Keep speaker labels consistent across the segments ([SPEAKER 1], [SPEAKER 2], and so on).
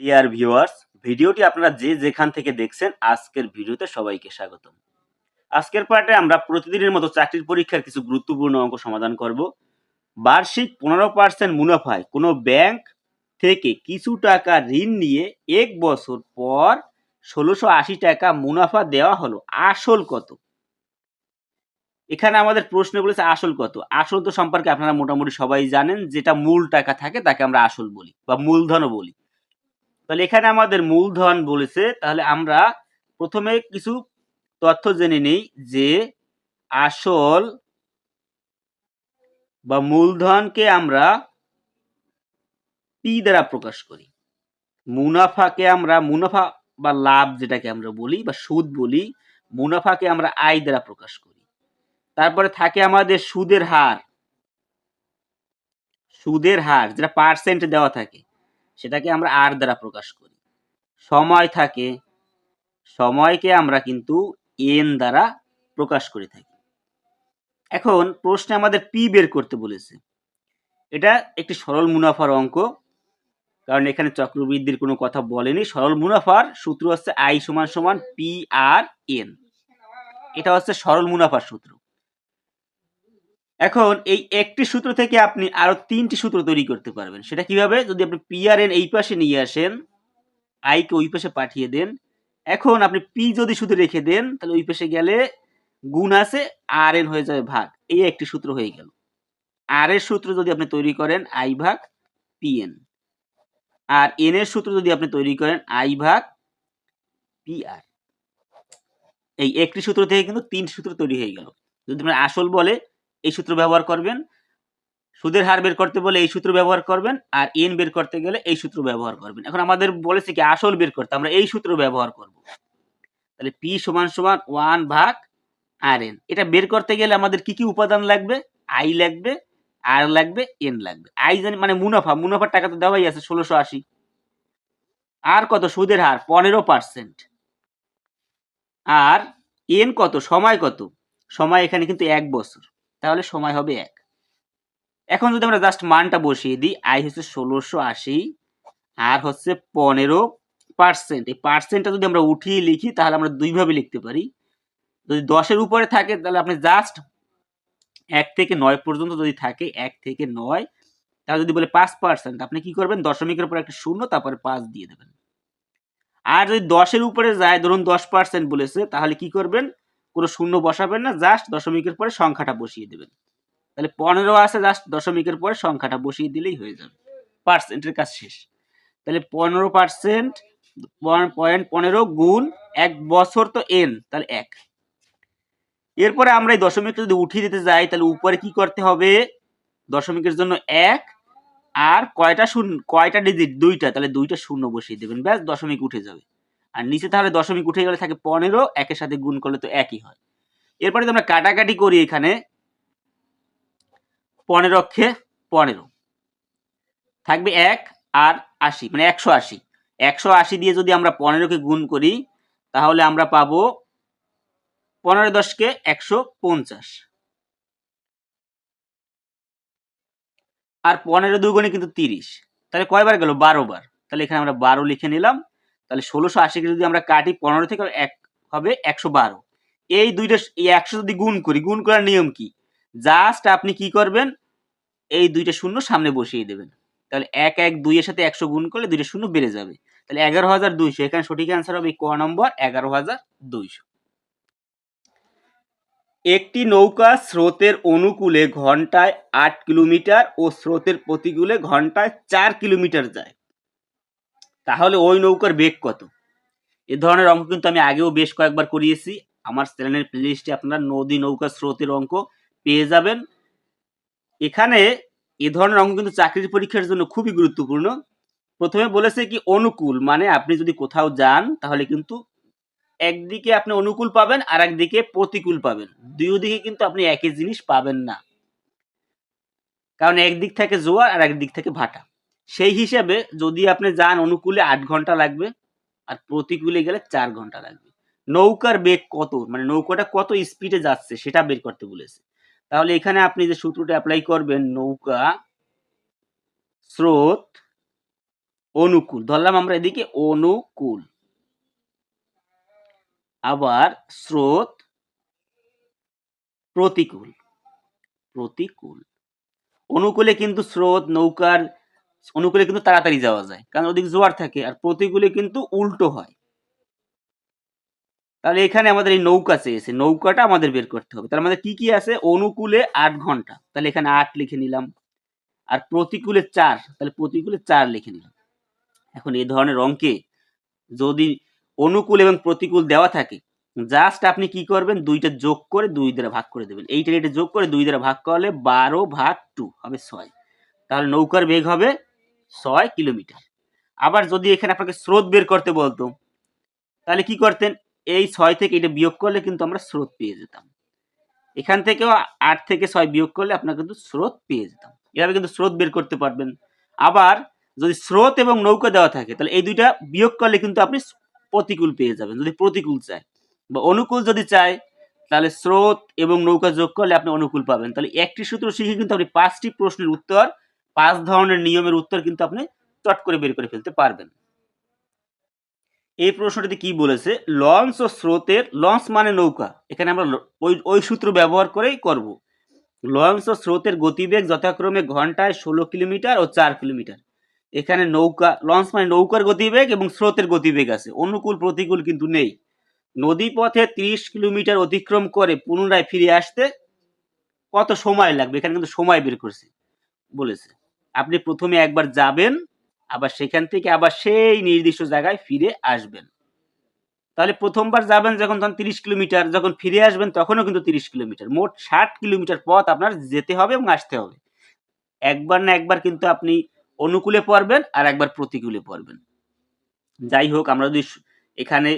[SPEAKER 1] Dear viewers ভিডিওটি আপনারা যে যেখান থেকে দেখছেন, আজকের ভিডিওতে সবাইকে স্বাগতম। আজকের পার্টে আমরা প্রতিদিনের মতো চাকরির পরীক্ষার কিছু গুরুত্বপূর্ণ অঙ্ক সমাধান করব। বার্ষিক পনেরো পার্সেন্ট মুনাফায় কোনো ব্যাংক থেকে কিছু টাকা ঋণ নিয়ে এক বছর পর ষোলোশো আশি টাকা মুনাফা দেওয়া হলো। আসল কত? এখানে আমাদের প্রশ্ন বলেছে, আসল কত? আসল তো সম্পর্কে আপনারা মোটামুটি সবাই জানেন, যেটা মূল টাকা থাকে তাকে আমরা আসল বলি বা মূলধনও বলি। তাহলে এখানে আমাদের মূলধন বলেছে, তাহলে আমরা প্রথমে কিছু তথ্য জেনে নেই যে আসল বা মূলধনকে আমরা পি দ্বারা প্রকাশ করি। মুনাফাকে আমরা, মুনাফা বা লাভ যেটাকে আমরা বলি বা সুদ বলি, মুনাফাকে আমরা আয় দ্বারা প্রকাশ করি। তারপরে থাকে আমাদের সুদের হার। সুদের হার, যেটা পার্সেন্ট দেওয়া থাকে। সেটাকে আমরা আর দ্বারা প্রকাশ করি। সময় থাকে, সময়কে আমরা কিন্তু এন দ্বারা প্রকাশ করে থাকি। এখন প্রশ্নে আমাদের পি বের করতে বলেছে। এটা একটি সরল মুনাফার অঙ্ক, কারণ এখানে চক্রবৃদ্ধির কোনো কথা বলেনি। সরল মুনাফার সূত্র হচ্ছে আই সমান সমান পি আর এন। এটা হচ্ছে সরল মুনাফার সূত্র। এখন এই একটি সূত্র থেকে আপনি আরও তিনটি সূত্র তৈরি করতে পারবেন। সেটা কীভাবে? যদি আপনি পি আর এন এই পাশে নিয়ে আসেন আইকে ওই পাশে পাঠিয়ে দেন, এখন আপনি পি যদি শুধু রেখে দেন, তাহলে ওই পাশে গেলে গুণ আছে আর এন হয়ে যাবে ভাগ। এই একটি সূত্র হয়ে গেল। আর এর সূত্র যদি আপনি তৈরি করেন আই ভাগ পি এন আর এন এর সূত্র যদি আপনি তৈরি করেন আই ভাগ পি আর এই একটি সূত্র থেকে কিন্তু তিন সূত্র তৈরি হয়ে গেল। যদি আপনি আসল বলে এই সূত্র ব্যবহার করবেন। সুদের হার বের করতে বলে এই সূত্র ব্যবহার করবেন আর এন বের করতে গেলে এই সূত্র ব্যবহার করবেন। এখন আমাদের বলেছে কি আসল বের করতে, আমরা এই সূত্র ব্যবহার করব। তাহলে পি সমান সমান ওয়ান ভাগ আর এন এটা বের করতে গেলে আমাদের কি কি উপাদান লাগবে? আই লাগবে আর লাগবে এন লাগবে। আই জানি মানে মুনাফা, মুনাফার টাকা তো দেওয়াই আছে, ষোলোশো আশি। আর কত? সুদের হার, পনেরো পার্সেন্ট আর এন কত? সময় কত? সময় এখানে কিন্তু এক বছর। তাহলে সময় হবে এক। এখন যদি আমরা জাস্ট মানটা বসিয়ে দিই আই হচ্ছে ষোলোশো আশি আর হচ্ছে পনেরো পার্সেন্ট এই পার্সেন্টটা যদি আমরা উঠিয়ে লিখি, তাহলে আমরা দুইভাবে লিখতে পারি। যদি দশের উপরে থাকে, তাহলে আপনি জাস্ট এক থেকে নয় পর্যন্ত যদি থাকে, এক থেকে নয়, তাহলে যদি বলে পাঁচ পার্সেন্ট আপনি কি করবেন? দশমিকের উপর একটা শূন্য, তারপরে পাঁচ দিয়ে দেবেন। আর যদি দশের উপরে যায়, ধরুন দশ পার্সেন্ট বলেছে, তাহলে কি করবেন? কোনো শূন্য বসাবেন না জাস্ট দশমিকের পরে সংখ্যাটা বসিয়ে দেবেন। তাহলে পনেরো আছে জাস্ট দশমিকের পরে সংখ্যাটা বসিয়ে দিলেই হয়ে যাবে। পার্সেন্টের কাজ শেষ। তাহলে পনেরো পার্সেন্ট পয়েন্ট পনেরো গুণ এক বছর তো এন তাহলে এক। এরপরে আমরা এই দশমিকটা যদি উঠিয়ে দিতে যাই, তাহলে উপরে কি করতে হবে? দশমিকের জন্য এক, আর কয়টা শূন্য কয়টা ডিজিট দুইটা, তাহলে দুইটা শূন্য বসিয়ে দেবেন। ব্যাস, দশমিক উঠে যাবে। আর নিচে তাহলে দশমিক উঠে গেলে থাকে পনেরো, একের সাথে গুণ করলে তো একই হয়। এরপরে যদি আমরা কাটাকাটি করি এখানে, পনেরো অক্ষে পনেরো। থাকবে এক আর আশি মানে একশো আশি। একশো আশি দিয়ে যদি আমরা পনেরোকে গুণ করি, তাহলে আমরা পাবো পনেরো দশকে একশো পঞ্চাশ। আর পনেরো দুগুণে কিন্তু তিরিশ। তাহলে কয়বার গেল? বারো বার তাহলে এখানে আমরা বারো লিখে নিলাম। তাহলে ষোলোশো আশিকে যদি আমরা কাটি পনেরো থেকে এক হবে একশো বারো। এই দুইটা এই একশো যদি গুণ করি, গুণ করার নিয়ম কি? জাস্ট আপনি কি করবেন? এই দুইটা শূন্য সামনে বসিয়ে দেবেন। তাহলে এক এক দুইয়ের সাথে একশো গুণ করলে দুইটা শূন্য বেড়ে যাবে। তাহলে এগারো হাজার দুইশো। এখানে সঠিক অ্যান্সার হবে ক নম্বর? এগারো হাজার দুইশো। একটি নৌকা স্রোতের অনুকূলে ঘন্টায় আট কিলোমিটার ও স্রোতের প্রতিকূলে ঘন্টায় চার কিলোমিটার যায়। তাহলে ওই নৌকার বেগ কত? এ ধরনের অঙ্ক কিন্তু আমি আগেও বেশ কয়েকবার করিয়েছি। আমার চ্যানেলের প্লেলিস্টে আপনারা নদী নৌকা স্রোতের অঙ্ক পেয়ে যাবেন। এখানে এ ধরনের অঙ্ক কিন্তু চাকরির পরীক্ষার জন্য খুবই গুরুত্বপূর্ণ। প্রথমে বলেছে কি অনুকূল মানে আপনি যদি কোথাও যান তাহলে কিন্তু একদিকে আপনি অনুকূল পাবেন আর একদিকে প্রতিকূল পাবেন। দুই দিকে কিন্তু আপনি একই জিনিস পাবেন না। কারণ একদিক থেকে জোয়ার আর একদিক থেকে ভাটা। সেই হিসাবে যদি আপনি যান অনুকূলে আট ঘণ্টা লাগবে আর প্রতিকূলে গেলে চার ঘণ্টা লাগবে। নৌকার বেগ কত? মানে নৌকাটা কত স্পিডে যাচ্ছে সেটা বের করতে বলেছে। তাহলে এখানে আপনি যে সূত্রটা অ্যাপ্লাই করবেন, নৌকা স্রোত অনুকূল, ধরলাম আমরা এদিকে অনুকূল। আবার স্রোত প্রতিকূল প্রতিকূল। অনুকূলে কিন্তু স্রোত, নৌকার অনুকূলে কিন্তু তাড়াতাড়ি যাওয়া যায়। কারণ ওদিকে জোয়ার থাকে আর প্রতিকূলে কিন্তু উল্টো হয়। তাহলে এখানে আমাদের এই নৌকা চেয়েছে। নৌকাটা আমাদের বের করতে হবে। তাহলে আমাদের কি কি আছে? অনুকূলে আট ঘণ্টা। তাহলে এখানে আট লিখে নিলাম। আর প্রতিকূলে চার। তাহলে প্রতিকূলে চার লিখে নিলাম। এখন এই ধরনের অঙ্কে যদি অনুকূল এবং প্রতিকূল দেওয়া থাকে জাস্ট আপনি কি করবেন? দুইটা যোগ করে দুই দ্বারা ভাগ করে দেবেন। এইটা এটা যোগ করে দুই দ্বারা ভাগ করলে বারো ভাগ টু হবে ছয়। তাহলে নৌকার বেগ হবে ছয় কিলোমিটার। আবার যদি এখানে আপনাকে স্রোত বের করতে বলতো, তাহলে কি করতেন? এই ছয় থেকে এটা বিয়োগ করলে কিন্তু আমরা স্রোত পেয়ে যেতাম। এখান থেকেও আট থেকে ছয় বিয়োগ করলে আপনার কিন্তু স্রোত পেয়ে যেতাম। এভাবে কিন্তু স্রোত বের করতে পারবেন। আবার যদি স্রোত এবং নৌকা দেওয়া থাকে, তাহলে এই দুইটা বিয়োগ করলে কিন্তু আপনি প্রতিকূল পেয়ে যাবেন, যদি প্রতিকূল চায়। বা অনুকূল যদি চায়, তাহলে স্রোত এবং নৌকা যোগ করলে আপনি অনুকূল পাবেন। তাহলে একটি সূত্র শিখে কিন্তু আপনি পাঁচটি প্রশ্নের উত্তর পাঁচ ধরনের নিয়মের উত্তর কিন্তু আপনি চট করে বের করে ফেলতে পারবেন। এই প্রশ্নটিতে কি বলেছে? লঞ্চ ও স্রোতের, লঞ্চ মানে নৌকা। এখানে আমরা ওই ওই সূত্র ব্যবহার করেই করব। লঞ্চ ও স্রোতের গতিবেগ যথাক্রমে ঘন্টায় ষোলো কিলোমিটার ও চার কিলোমিটার। এখানে নৌকা, লঞ্চ মানে নৌকার গতিবেগ এবং স্রোতের গতিবেগ আছে। অনুকূল প্রতিকূল কিন্তু নেই। নদী পথে ত্রিশ কিলোমিটার অতিক্রম করে পুনরায় ফিরে আসতে কত সময় লাগবে? এখানে কিন্তু সময় বের করছে, বলেছে। আপনি প্রথমে একবার যাবেন, আবার সেখান থেকে আবার সেই নির্দিষ্ট জায়গায় ফিরে আসবেন। তাহলে প্রথমবার যাবেন যখন তখন তিরিশ কিলোমিটার, যখন ফিরে আসবেন তখনও কিন্তু তিরিশ কিলোমিটার। মোট ষাট কিলোমিটার পথ আপনার যেতে হবে এবং আসতে হবে। একবার না একবার কিন্তু আপনি অনুকূলে পড়বেন আর একবার প্রতিকূলে পড়বেন। যাই হোক, আমরা যদি এখানে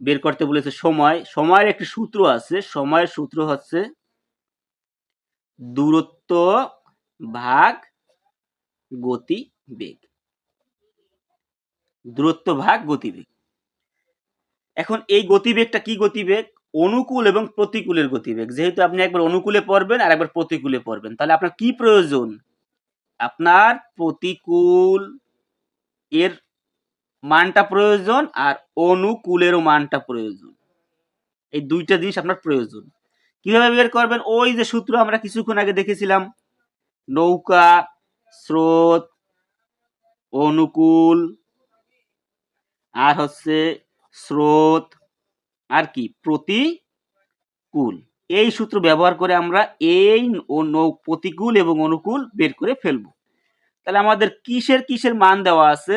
[SPEAKER 1] বের করতে বলেছে সময়। সময়ের একটি সূত্র আছে। সময়ের সূত্র হচ্ছে দূরত্ব ভাগ গতি বেগ। দূরত্ব ভাগ গতিবেগ এখন এই গতিবেগটা কি গতিবেগ অনুকূল এবং প্রতিকূলের গতিবেগ যেহেতু আপনি একবার অনুকূলে পড়বেন আর একবার প্রতিকূলে পড়বেন, তাহলে আপনার কি প্রয়োজন? আপনার প্রতিকূল এর মানটা প্রয়োজন আর অনুকূলেরও মানটা প্রয়োজন। এই দুইটা জিনিস আপনার প্রয়োজন। কীভাবে বের করবেন? ওই যে সূত্র আমরা কিছুক্ষণ আগে দেখেছিলাম। নৌকা স্রোত অনুকূল আর হচ্ছে স্রোত আর কি? প্রতিকূল। এই সূত্র ব্যবহার করে আমরা এই প্রতিকূল এবং অনুকূল বের করে ফেলব। তাহলে আমাদের কিসের কিসের মান দেওয়া আছে?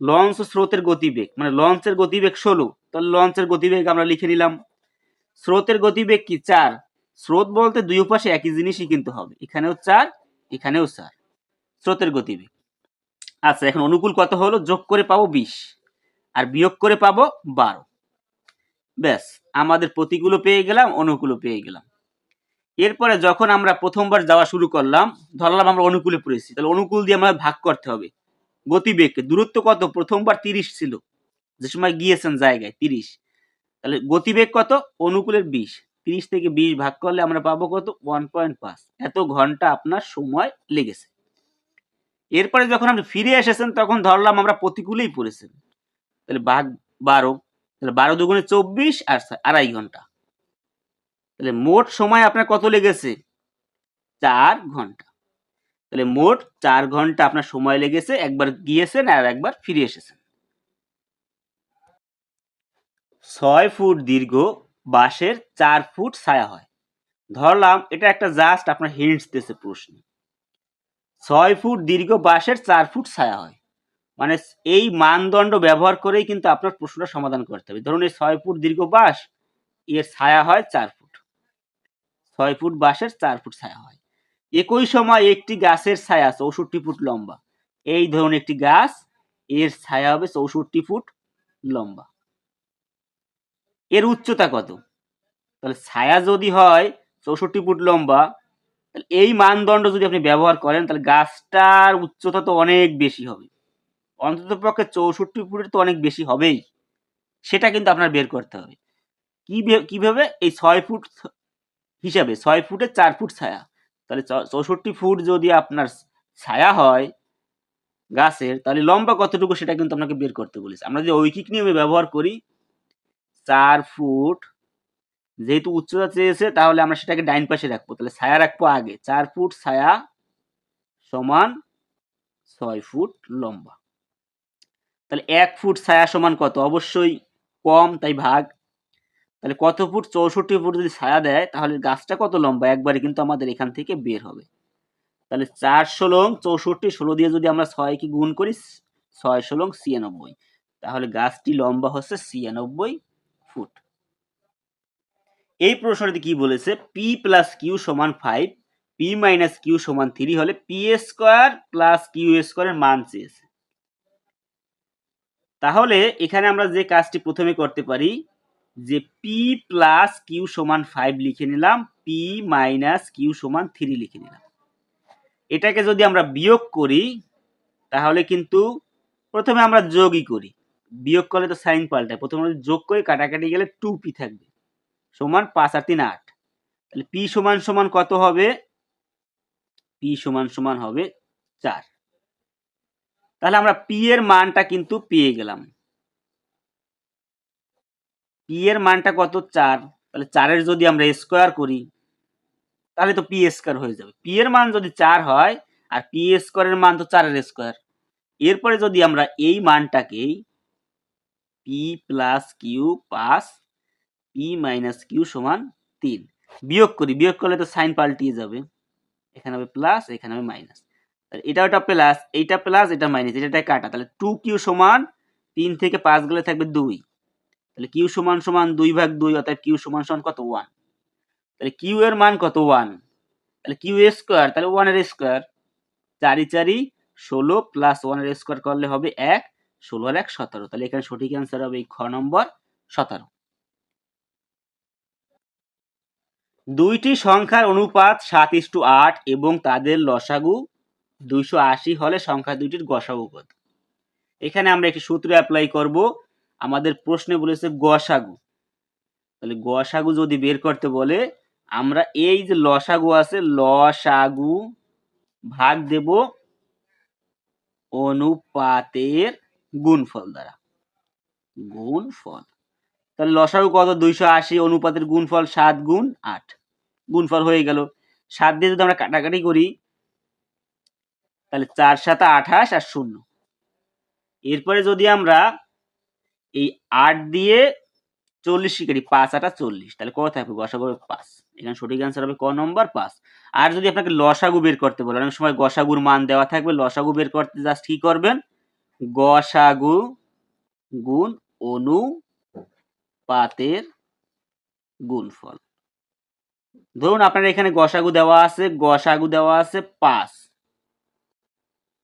[SPEAKER 1] লঞ্চ স্রোতের গতিবেগ। মানে লঞ্চের গতিবেগ ষোলো। তাহলে লঞ্চের গতিবেগ আমরা লিখে নিলাম। স্রোতের গতিবেগ কি? চার। স্রোত বলতে দুই পাশে একই জিনিসই কিন্তু হবে। এখানেও চার এখানেও চার। স্রোতের গতিবেগ। আচ্ছা এখন অনুকূল কত হলো? যোগ করে পাবো বিশ, আর বিয়োগ করে পাবো বারো। ব্যাস, আমাদের প্রতিকূলও পেয়ে গেলাম, অনুকূলও পেয়ে গেলাম। এরপরে যখন আমরা প্রথমবার যাওয়া শুরু করলাম, ধরলাম আমরা অনুকূলে পড়েছি, তাহলে অনুকূল দিয়ে আমরা ভাগ করতে হবে। গতিবেগকে, দূরত্ব কত? প্রথমবার তিরিশ ছিল, যে সময় গিয়েছেন জায়গায়, তিরিশ। তাহলে গতিবেগ কত? অনুকূলের বিশ। তিরিশ থেকে বিশ ভাগ করলে আমরা পাবো কত? ওয়ান পয়েন্ট পাঁচ এত ঘণ্টা আপনার সময় লেগেছে। এরপরে যখন আপনি ফিরে এসেছেন, তখন ধরলাম আমরা প্রতিকূলেই পড়েছেন। তাহলে ভাগ বারো, তাহলে বারো দুগুণে চব্বিশ আর আড়াই ঘণ্টা। তাহলে মোট সময় আপনার কত লেগেছে? চার ঘণ্টা। তাহলে মোট চার ঘণ্টা আপনার সময় লেগেছে, একবার গিয়েছেন আর একবার ফিরে এসেছেন। ছয় ফুট দীর্ঘ বাঁশের চার ফুট ছায়া হয়। ধরলাম এটা একটা জাস্ট আপনার হিন্টস দিয়েছে প্রশ্ন। ছয় ফুট দীর্ঘ বাঁশের চার ফুট ছায়া হয়। মানে এই মানদণ্ড ব্যবহার করেই কিন্তু আপনার প্রশ্নটা সমাধান করতে হবে। ধরুন এই ছয় ফুট দীর্ঘ বাঁশ, এর ছায়া হয় চার ফুট। ছয় ফুট বাঁশের চার ফুট ছায়া হয়। একই সময় একটি গাছের ছায়া চৌষট্টি ফুট লম্বা। এই ধরুন একটি গাছ, এর ছায়া হবে চৌষট্টি ফুট লম্বা। এর উচ্চতা কত? তাহলে ছায়া যদি হয় চৌষট্টি ফুট লম্বা তাহলে এই মানদণ্ড যদি আপনি ব্যবহার করেন, তাহলে গাছটার উচ্চতা তো অনেক বেশি হবে। অন্তত পক্ষে চৌষট্টি ফুটের তো অনেক বেশি হবেই। সেটা কিন্তু আপনার বের করতে হবে। কি কীভাবে? এই ছয় ফুট হিসাবে ছয় ফুটে চার ফুট ছায়া। তাহলে চৌষট্টি ফুট যদি আপনার ছায়া হয় গাছের, তাহলে লম্বা কতটুকু সেটা কিন্তু আপনাকে বের করতে বলেছে। আমরা যদি ঐকিক নিয়মে ব্যবহার করি, চার ফুট যেহেতু উচ্চতা চেয়েছে তাহলে আমরা সেটাকে ডাইন পাশে রাখব। তাহলে ছায়া রাখব আগে। চার ফুট ছায়া সমান ছয় ফুট লম্বা। তাহলে এক ফুট ছায়া সমান কত? অবশ্যই কম, তাই ভাগ। তাহলে কত ফুট? চৌষট্টি ফুট যদি ছায়া দেয়, তাহলে গাছটা কত লম্বা? একবারে কিন্তু আমাদের এখান থেকে বের হবে। তাহলে চার ষোলং চৌষট্টি, ষোলো দিয়ে যদি আমরা ছয় কি গুণ করি, ছয় ষোলং ছিয়ানব্বই। তাহলে গাছটি লম্বা হচ্ছে ছিয়ানব্বই ফুট। এই প্রশ্নটি কি বলেছে? পি প্লাস কিউ সমান ফাইভ পি মাইনাস কিউ সমান থ্রি হলে পি স্কোয়ার প্লাস কিউ স্কোয়ারের মান চেয়েছে। তাহলে এখানে আমরা যে কাজটি প্রথমে করতে পারি, যে পি প্লাস কিউ সমান ফাইভ লিখে নিলাম পি মাইনাস কিউ সমান থ্রি লিখে নিলাম। এটাকে যদি আমরা বিয়োগ করি, তাহলে কিন্তু প্রথমে আমরা যোগই করি। বিয়োগ করলে তো সাইন পাল্টায়। প্রথমে যোগ করে কাটাকাটি গেলে টু পি থাকবে। সমান পাঁচ আর তিন আট। তাহলে পি সমান সমান কত হবে? পি সমান সমান হবে চার। তাহলে আমরা পি এর মানটা কিন্তু পেয়ে গেলাম। পি এর মানটা কত? চার। তাহলে চারের যদি আমরা স্কোয়ার করি, তাহলে তো পি স্কোয়ার হয়ে যাবে। পি এর মান যদি চার হয়, আর পি স্কোয়ারের মান তো চারের স্কোয়ার। এরপরে যদি আমরা এই মানটাকেই P plus Q plus P minus Q সমান তিন। বিয়োগ করি, বিয়োগ করলে তো সাইন পাল্টিয়ে যাবে। এখানে হবে প্লাস এখানে হবে মাইনাস এটা ওটা প্লাস এইটা প্লাস এটা মাইনাস এটা কাটা। তাহলে টু কিউ সমান তিন থেকে পাঁচ গেলে থাকবে দুই। তাহলে কিউ সমান সমান দুই ভাগ দুই, অর্থাৎ কিউ সমান সমান কত? ওয়ান তাহলে কিউ এর মান কত? ওয়ান তাহলে কিউ এর স্কোয়ার তাহলে ওয়ানের স্কোয়ার চারি চারি ষোলো প্লাস ওয়ানের স্কোয়ার করলে হবে এক ষোলো আর এক সতেরো। তাহলে এখানে সঠিক অ্যান্সার হবে এই খ নম্বর সতেরো। দুইটি সংখ্যার অনুপাত সাত ইস্টু আট এবং তাদের লসাগু দুইশো আশি হলে সংখ্যা দুইটির গসাগু কত এখানে আমরা একটি সূত্র অ্যাপ্লাই করব। আমাদের প্রশ্নে বলেছে গসাগু। তাহলে গসাগু যদি বের করতে বলে, আমরা এই যে লসাগু আছে, লসাগু ভাগ দেব অনুপাতের গুণফল দ্বারা। গুণফল। তাহলে লসাগু কত? দুইশো আশি, অনুপাতের গুণফল সাত গুণ আট। গুণফল হয়ে গেল। সাত দিয়ে যদি আমরা কাটাকাটি করি, তাহলে চার সাতা আঠাশ আর শূন্য। এরপরে যদি আমরা এই আট দিয়ে চল্লিশ কাটি পাঁচ আটা চল্লিশ, তাহলে কত থাকবে? গসাগু পাঁচ। এখানে সঠিক অ্যান্সার হবে ক নম্বর? পাঁচ। আর যদি আপনাকে লসাগু বের করতে বলে, অনেক সময় গসাগুর মান দেওয়া থাকবে, লসাগু বের করতে জাস্ট কি করবেন? গসাগু গুণ অনু পাতের গুণফল। ধরুন আপনার এখানে গসাগু দেওয়া আছে, গসাগু দেওয়া আছে পাঁচ।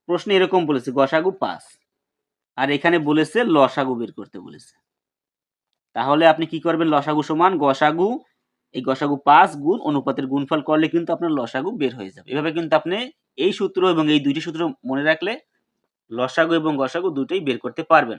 [SPEAKER 1] প্রশ্ন এরকম বলেছে, গসাগু পাঁচ। আর এখানে বলেছে লসাগু বের করতে বলেছে। তাহলে আপনি কি করবেন? লসাগু সমান গসাগু, এই গসাগু পাঁচ গুণ অনুপাতের গুণফল করলে কিন্তু আপনার লসাগু বের হয়ে যাবে। এভাবে কিন্তু আপনি এই সূত্র এবং এই দুইটি সূত্র মনে রাখলে লসাগু এবং গসাগু দুটোই বের করতে পারবেন।